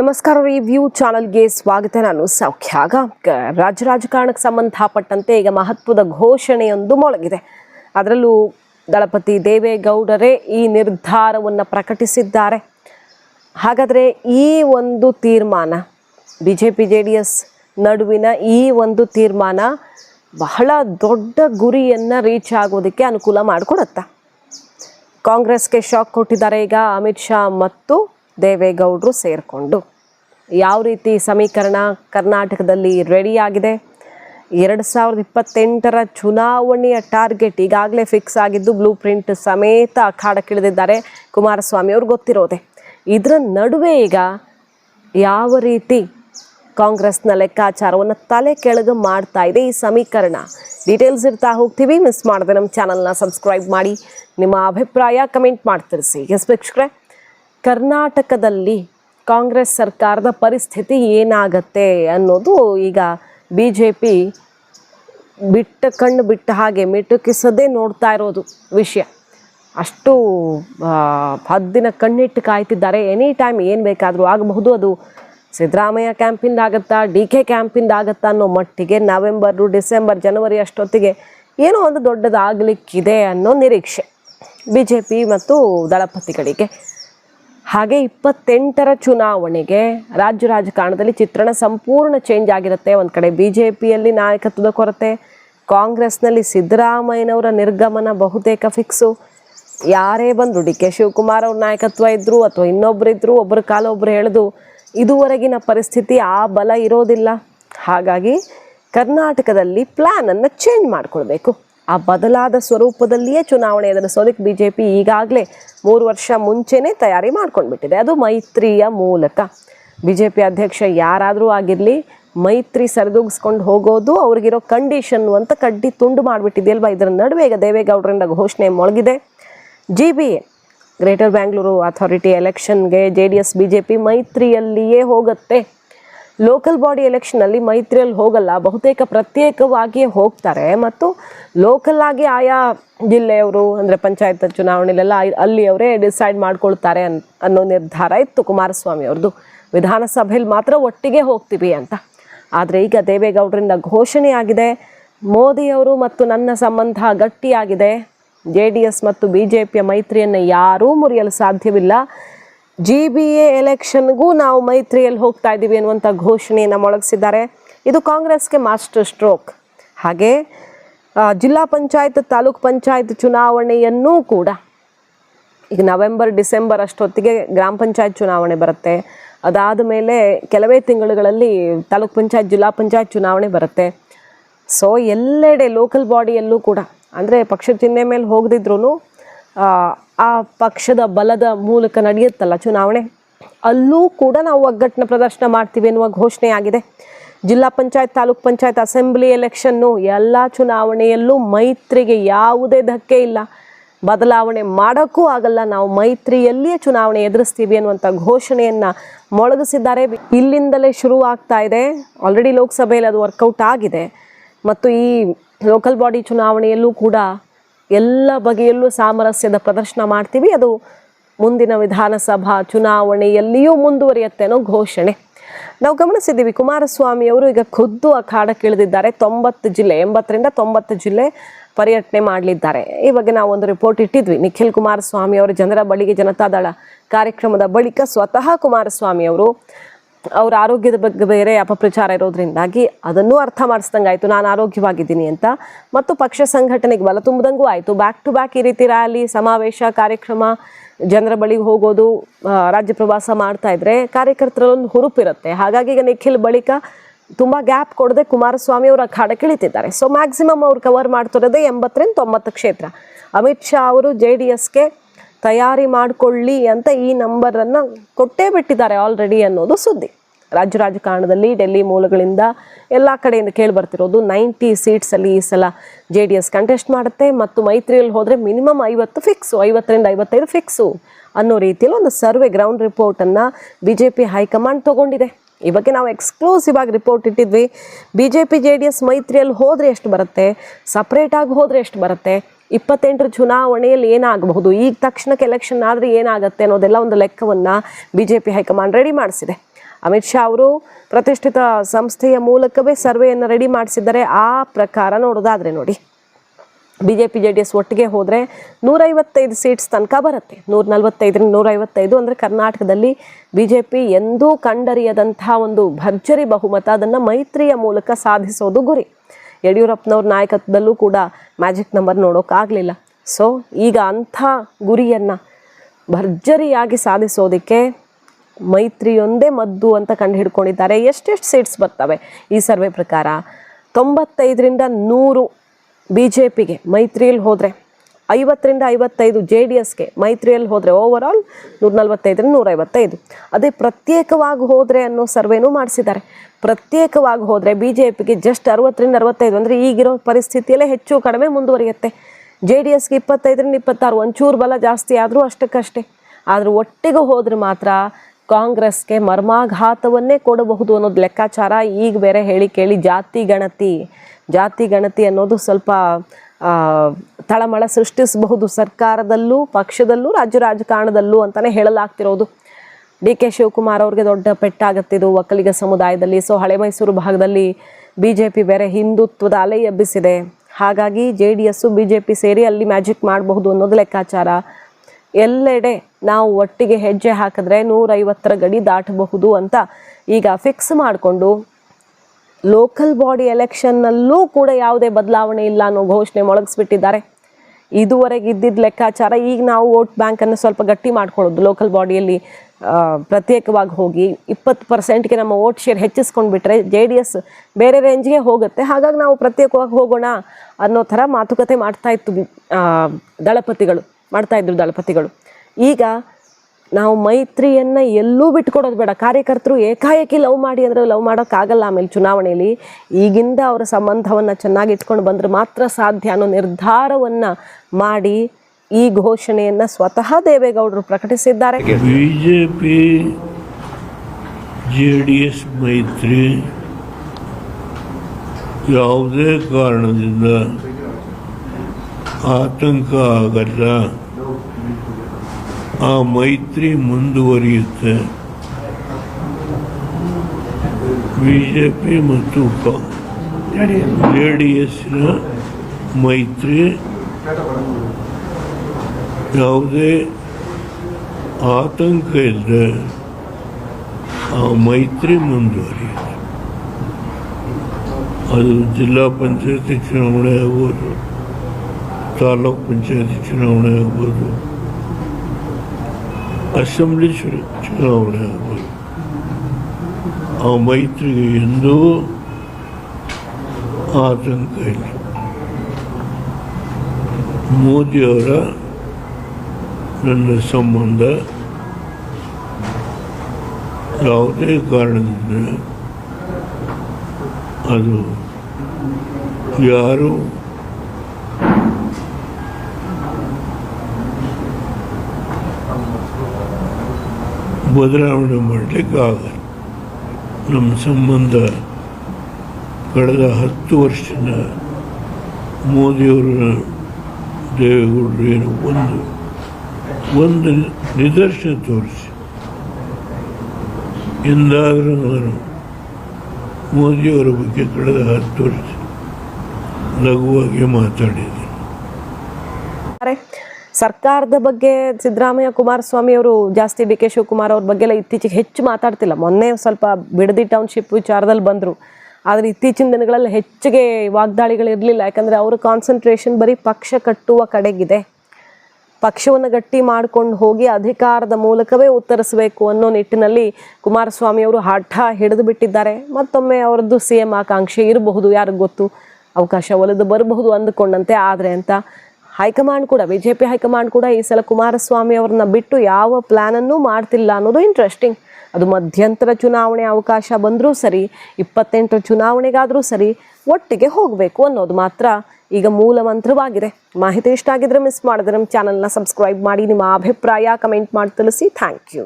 ನಮಸ್ಕಾರ ರಿವ್ಯೂ ಚಾನಲ್ಗೆ ಸ್ವಾಗತ. ನಾನು ಸೌಖ್ಯ. ಆಗ ರಾಜ್ಯ ರಾಜಕಾರಣಕ್ಕೆ ಸಂಬಂಧಪಟ್ಟಂತೆ ಈಗ ಮಹತ್ವದ ಘೋಷಣೆಯೊಂದು ಮೊಳಗಿದೆ. ಅದರಲ್ಲೂ ದಳಪತಿ ದೇವೇಗೌಡರೇ ಈ ನಿರ್ಧಾರವನ್ನು ಪ್ರಕಟಿಸಿದ್ದಾರೆ. ಹಾಗಾದರೆ ಈ ಒಂದು ತೀರ್ಮಾನ B J P J D S ನಡುವಿನ ಈ ಒಂದು ತೀರ್ಮಾನ ಬಹಳ ದೊಡ್ಡ ಗುರಿಯನ್ನು ರೀಚ್ ಆಗೋದಕ್ಕೆ ಅನುಕೂಲ ಮಾಡಿಕೊಡುತ್ತಾ? ಕಾಂಗ್ರೆಸ್ಗೆ ಶಾಕ್ ಕೊಟ್ಟಿದ್ದಾರೆ ಈಗ ಅಮಿತ್ ಶಾ ಮತ್ತು ದೇವೇಗೌಡರು ಸೇರಿಕೊಂಡು. ಯಾವ ರೀತಿ ಸಮೀಕರಣ ಕರ್ನಾಟಕದಲ್ಲಿ ರೆಡಿ ಆಗಿದೆ ಎರಡು ಸಾವಿರದ ಇಪ್ಪತ್ತೆಂಟರ ಚುನಾವಣೆಯ ಟಾರ್ಗೆಟ್ ಈಗಾಗಲೇ ಫಿಕ್ಸ್ ಆಗಿದ್ದು ಬ್ಲೂ ಪ್ರಿಂಟ್ ಸಮೇತ ಅಖಾಡಕ್ಕಿಳಿದಿದ್ದಾರೆ. ಕುಮಾರಸ್ವಾಮಿ ಅವ್ರು ಗೊತ್ತಿರೋದೆ. ಇದರ ನಡುವೆ ಈಗ ಯಾವ ರೀತಿ ಕಾಂಗ್ರೆಸ್ನ ಲೆಕ್ಕಾಚಾರವನ್ನು ತಲೆ ಕೆಳಗೆ ಮಾಡ್ತಾ ಇದೆ ಈ ಸಮೀಕರಣ? ಡೀಟೇಲ್ಸ್ ಇರ್ತಾ ಹೋಗ್ತೀವಿ. ಮಿಸ್ ಮಾಡದೆ ನಮ್ಮ ಚಾನಲ್ನ ಸಬ್ಸ್ಕ್ರೈಬ್ ಮಾಡಿ. ನಿಮ್ಮ ಅಭಿಪ್ರಾಯ ಕಮೆಂಟ್ ಮಾಡ್ತಿರಿಸಿ ಎಸ್ ವೀಕ್ಷಕರೇ, ಕರ್ನಾಟಕದಲ್ಲಿ ಕಾಂಗ್ರೆಸ್ ಸರ್ಕಾರದ ಪರಿಸ್ಥಿತಿ ಏನಾಗತ್ತೆ ಅನ್ನೋದು ಈಗ ಬಿ ಜೆ ಪಿ ಬಿಟ್ಟ ಕಣ್ಣು ಬಿಟ್ಟ ಹಾಗೆ ಮಿಟುಕಿಸದೇ ನೋಡ್ತಾ ಇರೋದು ವಿಷಯ. ಅಷ್ಟು ಹದ್ದಿನ ಕಣ್ಣಿಟ್ಟು ಕಾಯ್ತಿದ್ದಾರೆ. ಎನಿ ಟೈಮ್ ಏನು ಬೇಕಾದರೂ ಆಗಬಹುದು. ಅದು ಸಿದ್ದರಾಮಯ್ಯ ಕ್ಯಾಂಪಿಂದ ಆಗುತ್ತಾ, ಡಿ ಕೆ ಕ್ಯಾಂಪಿಂದ ಆಗುತ್ತಾ ಅನ್ನೋ ಮಟ್ಟಿಗೆ ನವೆಂಬರು, ಡಿಸೆಂಬರ್, ಜನವರಿ ಅಷ್ಟೊತ್ತಿಗೆ ಏನೋ ಒಂದು ದೊಡ್ಡದಾಗಲಿಕ್ಕಿದೆ ಅನ್ನೋ ನಿರೀಕ್ಷೆ. ಬಿ ಜೆ ಪಿ ಮತ್ತು ದಳಪತಿಗಳಿಗೆ. ಹಾಗೆ ಇಪ್ಪತ್ತೆಂಟರ ಚುನಾವಣೆಗೆ ರಾಜ್ಯ ರಾಜಕಾರಣದಲ್ಲಿ ಚಿತ್ರಣ ಸಂಪೂರ್ಣ ಚೇಂಜ್ ಆಗಿರುತ್ತೆ. ಒಂದು ಕಡೆ ಬಿ ಜೆ ಪಿಯಲ್ಲಿ ನಾಯಕತ್ವದ ಕೊರತೆ, ಕಾಂಗ್ರೆಸ್ನಲ್ಲಿ ಸಿದ್ದರಾಮಯ್ಯನವರ ನಿರ್ಗಮನ ಬಹುತೇಕ ಫಿಕ್ಸು ಯಾರೇ ಬಂದರು ಡಿ ಕೆ ಶಿವಕುಮಾರ್ ಅವ್ರ ನಾಯಕತ್ವ ಇದ್ದರು ಅಥವಾ ಇನ್ನೊಬ್ಬರು ಇದ್ದರು ಒಬ್ಬರು ಕಾಲ ಹೇಳಿದು ಇದುವರೆಗಿನ ಪರಿಸ್ಥಿತಿ ಆ ಬಲ ಇರೋದಿಲ್ಲ. ಹಾಗಾಗಿ ಕರ್ನಾಟಕದಲ್ಲಿ ಪ್ಲ್ಯಾನನ್ನು ಚೇಂಜ್ ಮಾಡಿಕೊಳ್ಬೇಕು. ಆ ಬದಲಾದ ಸ್ವರೂಪದಲ್ಲಿಯೇ ಚುನಾವಣೆ ಎದುರಿಸೋದಕ್ಕೆ ಬಿ ಜೆ ಪಿ ಈಗಾಗಲೇ ಮೂರು ವರ್ಷ ಮುಂಚೆನೇ ತಯಾರಿ ಮಾಡ್ಕೊಂಡ್ಬಿಟ್ಟಿದೆ. ಅದು ಮೈತ್ರಿಯ ಮೂಲಕ. ಬಿ ಜೆ ಪಿ ಅಧ್ಯಕ್ಷ ಯಾರಾದರೂ ಆಗಿರಲಿ, ಮೈತ್ರಿ ಸರಿದೂಗಿಸ್ಕೊಂಡು ಹೋಗೋದು ಅವ್ರಿಗಿರೋ ಕಂಡೀಷನ್ ಅಂತ ಕಡ್ಡಿ ತುಂಡು ಮಾಡಿಬಿಟ್ಟಿದೆಯಲ್ವ? ಇದರ ನಡುವೆ ಈಗ ದೇವೇಗೌಡರಿಂದ ಘೋಷಣೆ ಮೊಳಗಿದೆ. G B A, greater Bangalore authority ಎಲೆಕ್ಷನ್ಗೆ J D S, B J P ಮೈತ್ರಿಯಲ್ಲಿಯೇ ಹೋಗುತ್ತೆ. ಲೋಕಲ್ ಬಾಡಿ ಎಲೆಕ್ಷನಲ್ಲಿ ಮೈತ್ರಿಯಲ್ಲಿ ಹೋಗಲ್ಲ, ಬಹುತೇಕ ಪ್ರತ್ಯೇಕವಾಗಿಯೇ ಹೋಗ್ತಾರೆ. ಮತ್ತು ಲೋಕಲ್ ಆಗಿ ಆಯಾ ಜಿಲ್ಲೆಯವರು, ಅಂದರೆ ಪಂಚಾಯತ್ ಚುನಾವಣೆಲೆಲ್ಲ ಅಲ್ಲಿ ಅವರೇ ಡಿಸೈಡ್ ಮಾಡ್ಕೊಳ್ತಾರೆ ಅನ್, ಅನ್ನೋ ನಿರ್ಧಾರ ಇತ್ತು ಕುಮಾರಸ್ವಾಮಿ ಅವ್ರದ್ದು ವಿಧಾನಸಭೆಯಲ್ಲಿ ಮಾತ್ರ ಒಟ್ಟಿಗೆ ಹೋಗ್ತೀವಿ ಅಂತ. ಆದರೆ ಈಗ ದೇವೇಗೌಡರಿಂದ ಘೋಷಣೆ ಆಗಿದೆ ಮೋದಿಯವರು ಮತ್ತು ನನ್ನ ಸಂಬಂಧ ಗಟ್ಟಿಯಾಗಿದೆ. ಜೆ ಮತ್ತು ಬಿ ಜೆ ಪಿಯ ಮೈತ್ರಿಯನ್ನು ಯಾರೂ ಮುರಿಯಲು ಸಾಧ್ಯವಿಲ್ಲ. ಜಿ ಬಿ ಎ ಎಲೆಕ್ಷನ್ಗೂ ನಾವು ಮೈತ್ರಿಯಲ್ಲಿ ಹೋಗ್ತಾ ಇದ್ದೀವಿ ಅನ್ನುವಂಥ ಘೋಷಣೆಯನ್ನು ಮೊಳಗಿಸಿದ್ದಾರೆ. ಇದು ಕಾಂಗ್ರೆಸ್ಗೆ ಮಾಸ್ಟರ್ ಸ್ಟ್ರೋಕ್ ಹಾಗೆ ಜಿಲ್ಲಾ ಪಂಚಾಯತ್, ತಾಲೂಕ್ ಪಂಚಾಯತ್ ಚುನಾವಣೆಯನ್ನೂ ಕೂಡ ಈಗ ನವೆಂಬರ್, ಡಿಸೆಂಬರ್ ಅಷ್ಟೊತ್ತಿಗೆ ಗ್ರಾಮ ಪಂಚಾಯತ್ ಚುನಾವಣೆ ಬರುತ್ತೆ. ಅದಾದ ಮೇಲೆ ಕೆಲವೇ ತಿಂಗಳುಗಳಲ್ಲಿ ತಾಲೂಕ್ ಪಂಚಾಯತ್, ಜಿಲ್ಲಾ ಪಂಚಾಯತ್ ಚುನಾವಣೆ ಬರುತ್ತೆ. ಸೊ ಎಲ್ಲೆಡೆ ಲೋಕಲ್ ಬಾಡಿಯಲ್ಲೂ ಕೂಡ, ಅಂದರೆ ಪಕ್ಷ ಚಿಹ್ನೆ ಮೇಲೆ ಹೋಗದಿದ್ರೂ ಆ ಪಕ್ಷದ ಬಲದ ಮೂಲಕ ನಡೆಯುತ್ತಲ್ಲ ಚುನಾವಣೆ? ಅಲ್ಲೂ ಕೂಡ ನಾವು ಒಗ್ಗಟ್ಟಿನ ಪ್ರದರ್ಶನ ಮಾಡ್ತೀವಿ ಎನ್ನುವ ಘೋಷಣೆ ಆಗಿದೆ. ಜಿಲ್ಲಾ ಪಂಚಾಯತ್, ತಾಲೂಕ್ ಪಂಚಾಯತ್ ಅಸೆಂಬ್ಲಿ ಎಲೆಕ್ಷನ್ನು ಎಲ್ಲ ಚುನಾವಣೆಯಲ್ಲೂ ಮೈತ್ರಿಗೆ ಯಾವುದೇ ಧಕ್ಕೆ ಇಲ್ಲ. ಬದಲಾವಣೆ ಮಾಡೋಕ್ಕೂ ಆಗಲ್ಲ, ನಾವು ಮೈತ್ರಿಯಲ್ಲಿಯೇ ಚುನಾವಣೆ ಎದುರಿಸ್ತೀವಿ ಅನ್ನುವಂಥ ಘೋಷಣೆಯನ್ನು ಮೊಳಗಿಸಿದ್ದಾರೆ. ಇಲ್ಲಿಂದಲೇ ಶುರು ಆಗ್ತಾ ಇದೆ. ಆಲ್ರೆಡಿ ಲೋಕಸಭೆಯಲ್ಲಿ ಅದು ವರ್ಕೌಟ್ ಆಗಿದೆ. ಮತ್ತು ಈ ಲೋಕಲ್ ಬಾಡಿ ಚುನಾವಣೆಯಲ್ಲೂ ಕೂಡ ಎಲ್ಲ ಬಗೆಯಲ್ಲೂ ಸಾಮರಸ್ಯದ ಪ್ರದರ್ಶನ ಮಾಡ್ತೀವಿ. ಅದು ಮುಂದಿನ ವಿಧಾನಸಭಾ ಚುನಾವಣೆಯಲ್ಲಿಯೂ ಮುಂದುವರಿಯುತ್ತೆ ಅನ್ನೋ ಘೋಷಣೆ. ನಾವು ಗಮನಿಸಿದ್ದೀವಿ, ಕುಮಾರಸ್ವಾಮಿ ಅವರು ಈಗ ಖುದ್ದು ಅಖಾಡಕ್ಕಿಳಿದಿದ್ದಾರೆ ತೊಂಬತ್ತು ಜಿಲ್ಲೆ, ಎಂಬತ್ತರಿಂದ ತೊಂಬತ್ತು ಜಿಲ್ಲೆ ಪರ್ಯಟನೆ ಮಾಡಲಿದ್ದಾರೆ. ಈ ಬಗ್ಗೆ ನಾವು ಒಂದು ರಿಪೋರ್ಟ್ ಇಟ್ಟಿದ್ವಿ. ನಿಖಿಲ್ ಕುಮಾರಸ್ವಾಮಿ ಅವರು ಜನರ ಬಳಿಗೆ ಜನತಾದಳ ಕಾರ್ಯಕ್ರಮದ ಬಳಿಕ ಸ್ವತಃ ಕುಮಾರಸ್ವಾಮಿ ಅವರು ಅವ್ರ ಆರೋಗ್ಯದ ಬಗ್ಗೆ ಬೇರೆ ಅಪಪ್ರಚಾರ ಇರೋದ್ರಿಂದಾಗಿ ಅದನ್ನೂ ಅರ್ಥ ಮಾಡಿಸ್ದಂಗೆ ಆಯಿತು ನಾನು ಆರೋಗ್ಯವಾಗಿದ್ದೀನಿ ಅಂತ. ಮತ್ತು ಪಕ್ಷ ಸಂಘಟನೆಗೆ ಬಲ ತುಂಬದಂಗೂ ಆಯಿತು. ಬ್ಯಾಕ್ ಟು ಬ್ಯಾಕ್ ಈ ರೀತಿ ರ್ಯಾಲಿ ಸಮಾವೇಶ, ಕಾರ್ಯಕ್ರಮ, ಜನರ ಬಳಿಗೆ ಹೋಗೋದು ರಾಜ್ಯ ಪ್ರವಾಸ ಮಾಡ್ತಾ ಇದ್ರೆ ಕಾರ್ಯಕರ್ತರಲ್ಲೊಂದು ಹುರುಪಿರುತ್ತೆ ಹಾಗಾಗಿ ಈಗ ನಿಖಿಲ್ ಬಳಿಕ ತುಂಬ ಗ್ಯಾಪ್ ಕೊಡದೆ ಕುಮಾರಸ್ವಾಮಿ ಅವರು ಅಖಾಡಕ್ಕೆ ಇಳಿತಿದ್ದಾರೆ ಸೊ ಮ್ಯಾಕ್ಸಿಮಮ್ ಅವ್ರು ಕವರ್ ಮಾಡ್ತಿರೋದೇ ಎಂಬತ್ತರಿಂದ ತೊಂಬತ್ತು ಕ್ಷೇತ್ರ. ಅಮಿತ್ ಶಾ ಅವರು ಜೆ ಡಿ ಎಸ್ಗೆ ತಯಾರಿ ಮಾಡಿಕೊಳ್ಳಿ ಅಂತ ಈ ನಂಬರನ್ನು ಕೊಟ್ಟೇ ಬಿಟ್ಟಿದ್ದಾರೆ ಆಲ್ರೆಡಿ ಅನ್ನೋದು ಸುದ್ದಿ. ರಾಜ್ಯ ರಾಜಕಾರಣದಲ್ಲಿ ಡೆಲ್ಲಿ ಮೂಲಗಳಿಂದ ಎಲ್ಲ ಕಡೆಯಿಂದ ಕೇಳಿ ಬರ್ತಿರೋದು ನೈಂಟಿ ಸೀಟ್ಸಲ್ಲಿ ಈ ಸಲ ಜೆ ಡಿ ಎಸ್ ಕಂಟೆಸ್ಟ್ ಮಾಡುತ್ತೆ ಮತ್ತು ಮೈತ್ರಿಯಲ್ಲಿ ಹೋದರೆ ಮಿನಿಮಮ್ ಐವತ್ತು ಫಿಕ್ಸು ಐವತ್ತರಿಂದ ಐವತ್ತೈದು ಫಿಕ್ಸು ಅನ್ನೋ ರೀತಿಯಲ್ಲಿ ಒಂದು survey ground ರಿಪೋರ್ಟನ್ನು B J P high command ತೊಗೊಂಡಿದೆ. ಈ ಬಗ್ಗೆ ನಾವು ಎಕ್ಸ್ಕ್ಲೂಸಿವ್ ಆಗಿ report ಇಟ್ಟಿದ್ವಿ. B J P J D S ಮೈತ್ರಿಯಲ್ಲಿ ಹೋದರೆ ಎಷ್ಟು ಬರುತ್ತೆ? ಸಪ್ರೇಟಾಗಿ ಹೋದರೆ ಎಷ್ಟು ಬರುತ್ತೆ? ಇಪ್ಪತ್ತೆಂಟರ ಚುನಾವಣೆಯಲ್ಲಿ ಏನಾಗಬಹುದು? ಈಗ ತಕ್ಷಣಕ್ಕೆ ಎಲೆಕ್ಷನ್ ಆದರೆ ಏನಾಗುತ್ತೆ ಅನ್ನೋದೆಲ್ಲ ಒಂದು ಲೆಕ್ಕವನ್ನು B J P high command ready ಮಾಡಿಸಿದೆ. Amit Shah ಅವರು ಪ್ರತಿಷ್ಠಿತ ಸಂಸ್ಥೆಯ ಮೂಲಕವೇ ಸರ್ವೆಯನ್ನು ರೆಡಿ ಮಾಡಿಸಿದ್ದಾರೆ. ಆ ಪ್ರಕಾರ ನೋಡೋದಾದರೆ ನೋಡಿ. B J P J D S ಒಟ್ಟಿಗೆ ಹೋದರೆ ನೂರೈವತ್ತೈದು ಸೀಟ್ಸ್ ತನಕ ಬರುತ್ತೆ. ನೂರ ನಲವತ್ತೈದರಿಂದ ನೂರೈವತ್ತೈದು ಅಂದರೆ ಕರ್ನಾಟಕದಲ್ಲಿ ಬಿ ಜೆ ಪಿ ಎಂದೂ ಕಂಡರಿಯದಂತಹ ಒಂದು ಭರ್ಜರಿ ಬಹುಮತ ಅದನ್ನು ಮೈತ್ರಿಯ ಮೂಲಕ ಸಾಧಿಸೋದು ಗುರಿ. ಯಡಿಯೂರಪ್ಪನವ್ರ ನಾಯಕತ್ವದಲ್ಲೂ ಕೂಡ ಮ್ಯಾಜಿಕ್ ನಂಬರ್ ನೋಡೋಕ್ಕಾಗಲಿಲ್ಲ ಸೊ ಈಗ ಅಂಥ ಗುರಿಯನ್ನು ಭರ್ಜರಿಯಾಗಿ ಸಾಧಿಸೋದಕ್ಕೆ ಮೈತ್ರಿಯೊಂದೇ ಮದ್ದು ಅಂತ ಕಂಡು ಹಿಡ್ಕೊಂಡಿದ್ದಾರೆ ಎಷ್ಟೆಷ್ಟು ಸೀಟ್ಸ್ ಬರ್ತವೆ ಈ ಸರ್ವೆ ಪ್ರಕಾರ? ತೊಂಬತ್ತೈದರಿಂದ ನೂರು ಬಿ ಜೆ ಪಿಗೆ ಮೈತ್ರಿಯಲ್ಲಿ ಹೋದರೆ. ಐವತ್ತರಿಂದ ಐವತ್ತೈದು ಜೆ ಡಿ ಎಸ್ಗೆ ಮೈತ್ರಿಯಲ್ಲಿ ಹೋದರೆ ಓವರ್ ಆಲ್ ನೂರ ನಲ್ವತ್ತೈದರಿಂದ ನೂರೈವತ್ತೈದು. ಅದೇ ಪ್ರತ್ಯೇಕವಾಗಿ ಹೋದರೆ ಅನ್ನೋ ಸರ್ವೇನೂ ಮಾಡಿಸಿದ್ದಾರೆ. ಪ್ರತ್ಯೇಕವಾಗಿ ಹೋದರೆ ಬಿ ಜೆ ಪಿಗೆ ಜಸ್ಟ್ ಅರವತ್ತರಿಂದ ಅರವತ್ತೈದು ಅಂದರೆ ಈಗಿರೋ ಪರಿಸ್ಥಿತಿಯಲ್ಲೇ ಹೆಚ್ಚು ಕಡಿಮೆ ಮುಂದುವರಿಯುತ್ತೆ. ಜೆ ಡಿ ಎಸ್ಗೆ ಇಪ್ಪತ್ತೈದರಿಂದ ಇಪ್ಪತ್ತಾರು, ಒಂಚೂರು ಬಲ ಜಾಸ್ತಿ ಆದರೂ ಅಷ್ಟಕ್ಕಷ್ಟೇ. ಆದರೂ ಒಟ್ಟಿಗೆ ಹೋದರೆ ಮಾತ್ರ ಕಾಂಗ್ರೆಸ್ಗೆ ಮರ್ಮಾಘಾತವನ್ನೇ ಕೊಡಬಹುದು ಅನ್ನೋದು ಲೆಕ್ಕಾಚಾರ. ಈಗ ಬೇರೆ ಹೇಳಿ ಕೇಳಿ ಜಾತಿ ಗಣತಿ ಜಾತಿ ಗಣತಿ ಅನ್ನೋದು ಸ್ವಲ್ಪ ತಳಮಳ ಸೃಷ್ಟಿಸಬಹುದು ಸರ್ಕಾರದಲ್ಲೂ, ಪಕ್ಷದಲ್ಲೂ, ರಾಜ್ಯ ರಾಜಕಾರಣದಲ್ಲೂ ಅಂತಲೇ ಹೇಳಲಾಗ್ತಿರೋದು. ಡಿ ಕೆ ಶಿವಕುಮಾರ್ ಅವ್ರಿಗೆ ದೊಡ್ಡ ಪೆಟ್ಟಾಗತ್ತಿದ್ದು ಒಕ್ಕಲಿಗ ಸಮುದಾಯದಲ್ಲಿ. ಸೊ ಹಳೆ ಮೈಸೂರು ಭಾಗದಲ್ಲಿ ಬಿ ಜೆ ಪಿ ಬೇರೆ ಹಿಂದುತ್ವದ ಅಲೆ ಎಬ್ಬಿಸಿದೆ. ಹಾಗಾಗಿ J D S B J P ಸೇರಿ ಅಲ್ಲಿ ಮ್ಯಾಜಿಕ್ ಮಾಡಬಹುದು ಅನ್ನೋದು ಲೆಕ್ಕಾಚಾರ. ಎಲ್ಲೆಡೆ ನಾವು ಒಟ್ಟಿಗೆ ಹೆಜ್ಜೆ ಹಾಕಿದ್ರೆ ನೂರೈವತ್ತರ ಗಡಿ ದಾಟಬಹುದು ಅಂತ ಈಗ ಫಿಕ್ಸ್ ಮಾಡಿಕೊಂಡು ಲೋಕಲ್ ಬಾಡಿ ಎಲೆಕ್ಷನ್ನಲ್ಲೂ ಕೂಡ ಯಾವುದೇ ಬದಲಾವಣೆ ಇಲ್ಲ ಅನ್ನೋ ಘೋಷಣೆ ಮೊಳಗಿಸ್ಬಿಟ್ಟಿದ್ದಾರೆ. ಇದುವರೆಗೆ ಇದ್ದಿದ್ದ ಲೆಕ್ಕಾಚಾರ, ಈಗ ನಾವು ವೋಟ್ ಬ್ಯಾಂಕನ್ನು ಸ್ವಲ್ಪ ಗಟ್ಟಿ ಮಾಡ್ಕೊಳ್ಳೋದು ಲೋಕಲ್ ಬಾಡಿಯಲ್ಲಿ ಪ್ರತ್ಯೇಕವಾಗಿ ಹೋಗಿ ಇಪ್ಪತ್ತು ಪರ್ಸೆಂಟ್ಗೆ ನಮ್ಮ ವೋಟ್ ಶೇರ್ ಹೆಚ್ಚಿಸ್ಕೊಂಡು ಬಿಟ್ಟರೆ ಜೆ ಡಿ ಎಸ್ ಬೇರೆ ರೇಂಜ್ಗೆ ಹೋಗುತ್ತೆ. ಹಾಗಾಗಿ ನಾವು ಪ್ರತ್ಯೇಕವಾಗಿ ಹೋಗೋಣ ಅನ್ನೋ ಥರ ಮಾತುಕತೆ ಮಾಡ್ತಾ ಇತ್ತು ದಳಪತಿಗಳು, ಮಾಡ್ತಾ ಇದ್ರು ದಳಪತಿಗಳು. ಈಗ ನಾವು ಮೈತ್ರಿಯನ್ನು ಎಲ್ಲೂ ಬಿಟ್ಕೊಡೋದು ಬೇಡ. ಕಾರ್ಯಕರ್ತರು ಏಕಾಏಕಿ ಲವ್ ಮಾಡಿ ಅಂದರೆ ಲವ್ ಮಾಡೋಕ್ಕಾಗಲ್ಲ ಆಮೇಲೆ ಚುನಾವಣೆಯಲ್ಲಿ ಈಗಿಂದ ಅವರ ಸಂಬಂಧವನ್ನು ಚೆನ್ನಾಗಿ ಇಟ್ಕೊಂಡು ಬಂದರೆ ಮಾತ್ರ ಸಾಧ್ಯ ಅನ್ನೋ ನಿರ್ಧಾರವನ್ನು ಮಾಡಿ ಈ ಘೋಷಣೆಯನ್ನು ಸ್ವತಃ ದೇವೇಗೌಡರು ಪ್ರಕಟಿಸಿದ್ದಾರೆ. ಬಿಜೆಪಿ, ಜೆ ಡಿ ಎಸ್ ಮೈತ್ರಿ ಯಾವುದೇ ಕಾರಣದಿಂದ ಆತಂಕ ಆಗಲ್ಲ. ಆ ಮೈತ್ರಿ ಮುಂದುವರಿಯುತ್ತೆ. ಬಿ ಜೆ ಪಿ ಮತ್ತು ಜೆ ಡಿ ಎಸ್ನ ಮೈತ್ರಿ ಯಾವುದೇ ಆತಂಕ ಇಲ್ಲದೆ ಆ ಮೈತ್ರಿ ಮುಂದುವರಿಯುತ್ತೆ. ಅದು ಜಿಲ್ಲಾ ಪಂಚಾಯತಿ ಚುನಾವಣೆ ಆಗ್ಬೋದು, ತಾಲೂಕ್ ಪಂಚಾಯತಿ ಚುನಾವಣೆ ಆಗ್ಬೋದು. ಅಸೆಂಬ್ಲಿ ಚುನಾವಣೆ ಆಗ್ಬೋದು. ಆ ಮೈತ್ರಿಗೆ ಎಂದೂ ಆತಂಕ ಇಲ್ಲ. ಮೋದಿಯವರ ನನ್ನ ಸಂಬಂಧ ಯಾವುದೇ ಕಾರಣದಿಂದ ಅದು ಯಾರು ಬದಲಾವಣೆ ಮಾಡಲಿಕ್ಕೆ ನಮ್ಮ ಸಂಬಂಧ ಕಳೆದ ಹತ್ತು ವರ್ಷದ ಮೋದಿಯವರ ದೇವೇಗೌಡರು ಏನು ಒಂದು ಒಂದು ನಿದರ್ಶನ ತೋರಿಸಿ. ಎಂದಾದರೂ ನಾನು ಮೋದಿಯವರ ಬಗ್ಗೆ ಕಳೆದ ಹತ್ತು ವರ್ಷ ಲಘುವಾಗಿ ಮಾತಾಡಿದೆ ಅರೆ, ಸರ್ಕಾರದ ಬಗ್ಗೆ ಸಿದ್ದರಾಮಯ್ಯ ಕುಮಾರಸ್ವಾಮಿ ಅವರು ಜಾಸ್ತಿ ಡಿ ಕೆ ಶಿವಕುಮಾರ್ ಅವ್ರ ಬಗ್ಗೆ ಎಲ್ಲ ಇತ್ತೀಚೆಗೆ ಹೆಚ್ಚು ಮಾತಾಡ್ತಿಲ್ಲ. ಮೊನ್ನೆ ಸ್ವಲ್ಪ ಬಿಡದಿ ಟೌನ್ಶಿಪ್ ವಿಚಾರದಲ್ಲಿ ಬಂದರು. ಆದರೆ ಇತ್ತೀಚಿನ ದಿನಗಳಲ್ಲಿ ಹೆಚ್ಚಿಗೆ ವಾಗ್ದಾಳಿಗಳು ಇರಲಿಲ್ಲ. ಯಾಕಂದರೆ ಅವರ ಕಾನ್ಸಂಟ್ರೇಷನ್ ಬರೀ ಪಕ್ಷ ಕಟ್ಟುವ ಕಡೆಗಿದೆ. ಪಕ್ಷವನ್ನು ಗಟ್ಟಿ ಮಾಡ್ಕೊಂಡು ಹೋಗಿ ಅಧಿಕಾರದ ಮೂಲಕವೇ ಉತ್ತರಿಸಬೇಕು ಅನ್ನೋ ನಿಟ್ಟಿನಲ್ಲಿ ಕುಮಾರಸ್ವಾಮಿ ಅವರು ಹಠ ಹಿಡಿದು ಬಿಟ್ಟಿದ್ದಾರೆ. ಮತ್ತೊಮ್ಮೆ ಅವರದ್ದು ಸಿ ಎಂ ಆಕಾಂಕ್ಷೆ ಇರಬಹುದು, ಯಾರಿಗೂ ಗೊತ್ತು? ಅವಕಾಶ ಒಲಿದು ಬರಬಹುದು ಅಂದುಕೊಂಡಂತೆ. ಆದರೆ ಅಂತ ಹೈಕಮಾಂಡ್ ಕೂಡ ಬಿ ಜೆ ಪಿ ಹೈಕಮಾಂಡ್ ಕೂಡ ಈ ಸಲ ಕುಮಾರಸ್ವಾಮಿ ಅವ್ರನ್ನ ಬಿಟ್ಟು ಯಾವ ಪ್ಲ್ಯಾನನ್ನು ಮಾಡ್ತಿಲ್ಲ ಅನ್ನೋದು ಇಂಟ್ರೆಸ್ಟಿಂಗ್ ಅದು ಮಧ್ಯಂತರ ಚುನಾವಣೆ ಅವಕಾಶ ಬಂದರೂ ಸರಿ, ಇಪ್ಪತ್ತೆಂಟರ ಚುನಾವಣೆಗಾದರೂ ಸರಿ ಒಟ್ಟಿಗೆ ಹೋಗಬೇಕು ಅನ್ನೋದು ಮಾತ್ರ ಈಗ ಮೂಲ ಮಂತ್ರವಾಗಿದೆ. ಮಾಹಿತಿ ಇಷ್ಟ ಆಗಿದ್ರೆ ಮಿಸ್ ಮಾಡಿದ್ರೆ ನಮ್ಮ ಚಾನಲ್ನ ಸಬ್ಸ್ಕ್ರೈಬ್ ಮಾಡಿ, ನಿಮ್ಮ ಅಭಿಪ್ರಾಯ ಕಮೆಂಟ್ ಮಾಡಿ ತಿಳಿಸಿ. Thank you